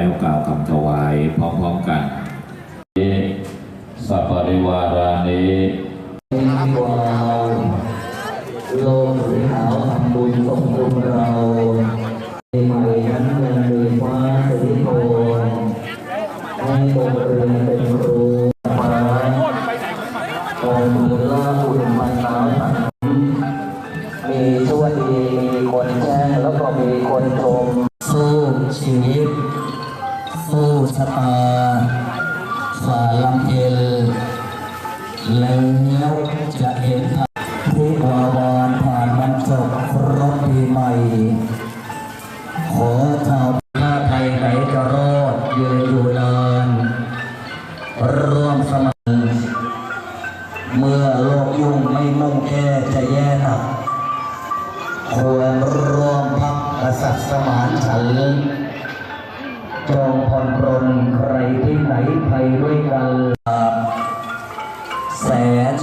แล้วกล่าวคำถวายพร้อมๆกันสัพปริวารานิวาโลกสีขาวทำบุญส่งบุญเราในใหม่นั้นเงินมีฟ้าสีโทให้โรงเรียนเป็นครูฟ้าตองมือล่าอุ่นมาสาวสันมีชั่วดีมีคนแช่งแล้วก็มีคนชมสู้ชีวิต สู้ชะตาฝ่าลำเอลแล้วจะเห็น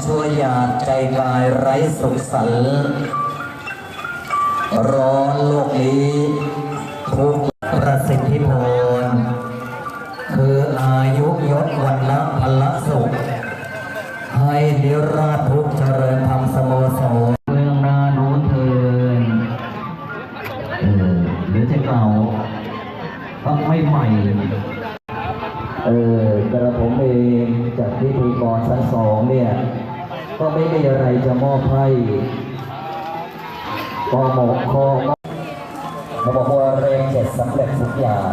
ชั่วหยาดใจกายไร้สุขสันต์ร้อนโลกนี้ทุกประสิทธิพลคืออายุยศวันละพละสุข ให้นิราทุกเจริญธรรมสโมสรเมืองนาโน้นเทินเออหรือจะเก่าต้องไม่ใหม่เออกระผมเองจากพิธีกรชั้นสองเนี่ย ก็ไม่มีอะไรจะมอบให้กอหมกคอเขาบอกว่าเลขเจ็ดสำเร็จทุกอย่าง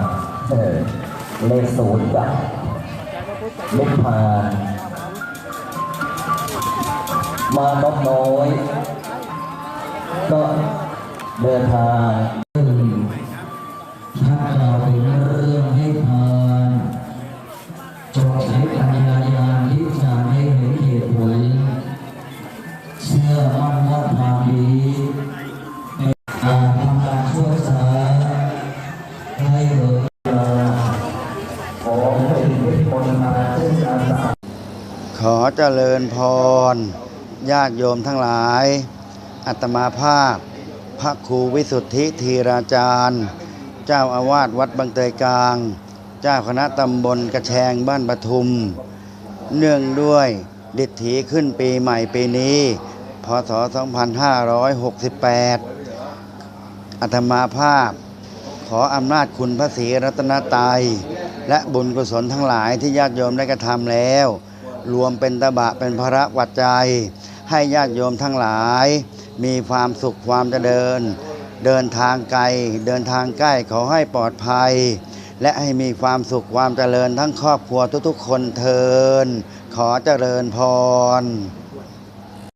เออเลขศูนย์กับลูกพานมานกน้อย ก็เดินทาง ขอเจริญพร ญาติโยมทั้งหลาย อัตมาภาพ พระครูวิสุทธิธีราจารย์ เจ้าอาวาสวัดบางเตยกลาง เจ้าคณะตำบลกระแชงบ้านปทุม เนื่องด้วยดิถีขึ้นปีใหม่ปีนี้ พศ 2568 อัตมาภาพ ขออำนาจคุณพระศรีรัตนตรัยและบุญกุศลทั้งหลายที่ญาติโยมได้กระทำแล้ว รวมเป็นตบะเป็นพระวัจจัยให้ญาติโยมทั้งหลาย มีความสุขความเจริญ เดินทางไกล เดินทางใกล้ขอให้ปลอดภัย และให้มีความสุขความเจริญทั้งครอบครัวทุกๆ คนเทินขอเจริญพร